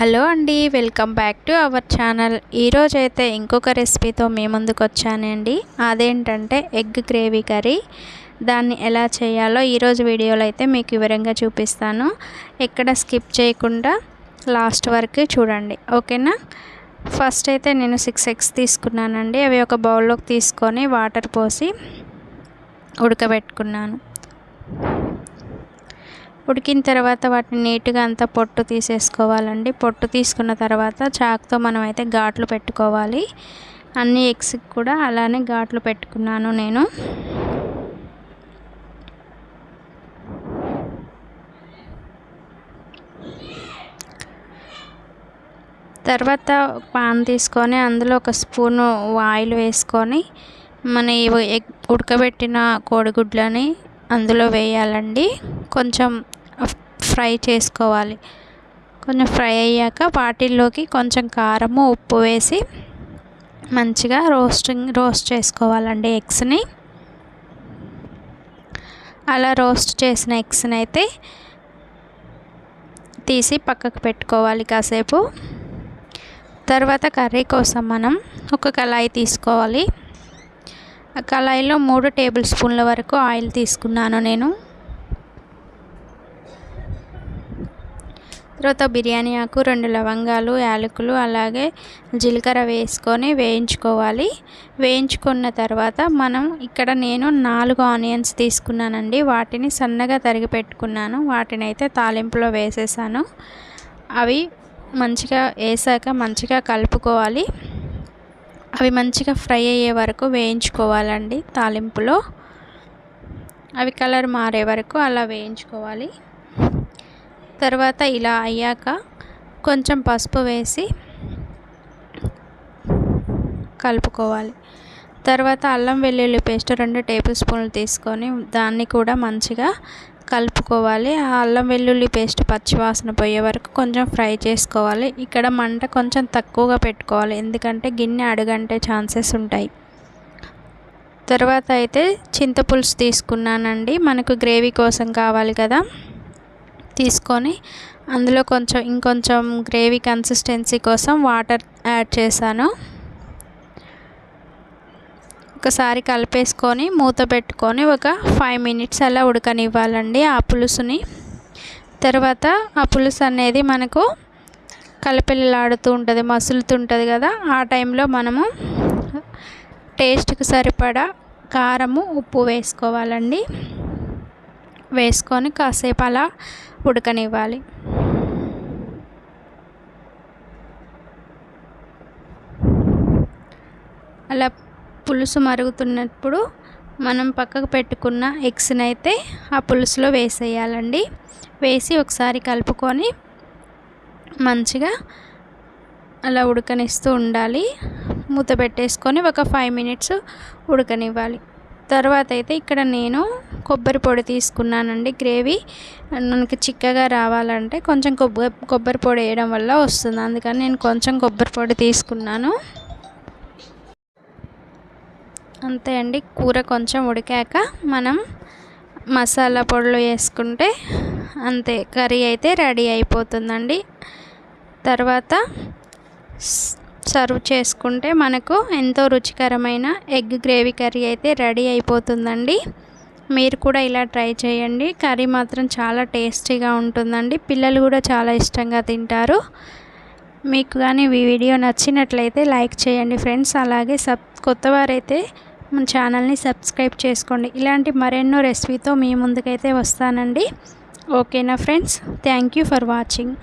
Hello అండి welcome back to our channel. ఈరోజైతే ఇంకొక రెసిపీతో మీ ముందుకు వచ్చానండి. అదేంటంటే ఎగ్ గ్రేవీ కర్రీ. దాన్ని ఎలా చేయాలో ఈరోజు వీడియోలో అయితే మీకు వివరంగా చూపిస్తాను. ఎక్కడ స్కిప్ చేయకుండా లాస్ట్ వరకు చూడండి. ఓకేనా? ఫస్ట్ అయితే నేను సిక్స్ ఎగ్స్ తీసుకున్నానండి. అవి ఒక బౌల్లోకి తీసుకొని వాటర్ పోసి ఉడకబెట్టుకున్నాను. ఉడికిన తర్వాత వాటిని నీట్గా అంతా పొట్టు తీసేసుకోవాలండి. పొట్టు తీసుకున్న తర్వాత చాకుతో మనం అయితే ఘాట్లు పెట్టుకోవాలి. అన్ని ఎగ్స్కి కూడా అలానే ఘాట్లు పెట్టుకున్నాను నేను. తర్వాత పాన్ తీసుకొని అందులో ఒక స్పూను ఆయిల్ వేసుకొని మన ఎగ్ ఉడకబెట్టిన కోడిగుడ్లని అందులో వేయాలండి. కొంచెం ఫ్రై చేసుకోవాలి. కొంచెం ఫ్రై అయ్యాక వాటిల్లోకి కొంచెం కారము ఉప్పు వేసి మంచిగా రోస్టింగ్ రోస్ట్ చేసుకోవాలండి ఎగ్స్ని. అలా రోస్ట్ చేసిన ఎగ్స్ని అయితే తీసి పక్కకు పెట్టుకోవాలి కాసేపు. తర్వాత కర్రీ కోసం మనం ఒక కళాయి తీసుకోవాలి. ఆ కళాయిలో మూడు టేబుల్ స్పూన్ల వరకు ఆయిల్ తీసుకున్నాను నేను. తర్వాత బిర్యానీ ఆకు రెండు లవంగాలు యాలకులు అలాగే జీలకర్ర వేసుకొని వేయించుకోవాలి. వేయించుకున్న తర్వాత మనం ఇక్కడ నేను నాలుగు ఆనియన్స్ తీసుకున్నానండి. వాటిని సన్నగా తరిగి పెట్టుకున్నాను. వాటిని అయితే తాలింపులో వేసేసాను. అవి మంచిగా వేసాక మంచిగా కలుపుకోవాలి. అవి మంచిగా ఫ్రై అయ్యే వరకు వేయించుకోవాలండి తాలింపులో. అవి కలర్ మారే వరకు అలా వేయించుకోవాలి. తర్వాత ఇలా అయ్యాక కొంచెం పసుపు వేసి కలుపుకోవాలి. తర్వాత అల్లం వెల్లుల్లి పేస్ట్ రెండు టేబుల్ స్పూన్లు తీసుకొని దాన్ని కూడా మంచిగా కలుపుకోవాలి. ఆ అల్లం వెల్లుల్లి పేస్ట్ పచ్చివాసన పోయే వరకు కొంచెం ఫ్రై చేసుకోవాలి. ఇక్కడ మంట కొంచెం తక్కువగా పెట్టుకోవాలి. ఎందుకంటే గిన్నె అడుగంటే ఛాన్సెస్ ఉంటాయి. తర్వాత అయితే చింతపులుసు తీసుకున్నానండి. మనకు గ్రేవీ కోసం కావాలి కదా. తీసుకొని అందులో కొంచెం ఇంకొంచెం గ్రేవీ కన్సిస్టెన్సీ కోసం వాటర్ యాడ్ చేశాను. ఒకసారి కలిపేసుకొని మూత పెట్టుకొని ఒక ఫైవ్ మినిట్స్ అలా ఉడకనివ్వాలండి ఆ పులుసుని. తర్వాత ఆ పులుసు అనేది మనకు కలపిల్లలాడుతూ ఉంటుంది మసులుతుంటుంది కదా. ఆ టైంలో మనము టేస్ట్కి సరిపడా కారము ఉప్పు వేసుకోవాలండి. వేసుకొని కాసేపు అలా ఉడకనివ్వాలి. అలా పులుసు మరుగుతున్నప్పుడు మనం పక్కకు పెట్టుకున్న ఎగ్స్ని అయితే ఆ పులుసులో వేసేయాలండి. వేసి ఒకసారి కలుపుకొని మంచిగా అలా ఉడకనిస్తూ ఉండాలి. మూత పెట్టేసుకొని ఒక ఫైవ్ మినిట్స్ ఉడకనివ్వాలి. తర్వాత అయితే ఇక్కడ నేను కొబ్బరి పొడి తీసుకున్నానండి. గ్రేవీ మనకి చిక్కగా రావాలంటే కొంచెం కొబ్బరి కొబ్బరి పొడి వేయడం వల్ల వస్తుంది. అందుకని నేను కొంచెం కొబ్బరి పొడి తీసుకున్నాను. అంతే అండి. కూర కొంచెం ఉడికాక మనం మసాలా పొడులు వేసుకుంటే అంతే. కర్రీ అయితే రెడీ అయిపోతుందండి. తర్వాత సర్వ్ చేసుకుంటే మనకు ఎంతో రుచికరమైన ఎగ్ గ్రేవీ కర్రీ అయితే రెడీ అయిపోతుందండి. మీరు కూడా ఇలా ట్రై చేయండి. కర్రీ మాత్రం చాలా టేస్టీగా ఉంటుందండి. పిల్లలు కూడా చాలా ఇష్టంగా తింటారు. మీకు కానీ ఈ వీడియో నచ్చినట్లయితే లైక్ చేయండి ఫ్రెండ్స్. అలాగే సబ్ కొత్తవారైతే మన ఛానల్ని సబ్స్క్రైబ్ చేసుకోండి. ఇలాంటి మరెన్నో రెసిపీతో మీ ముందుకైతే వస్తానండి. ఓకేనా friends? Thank you for watching.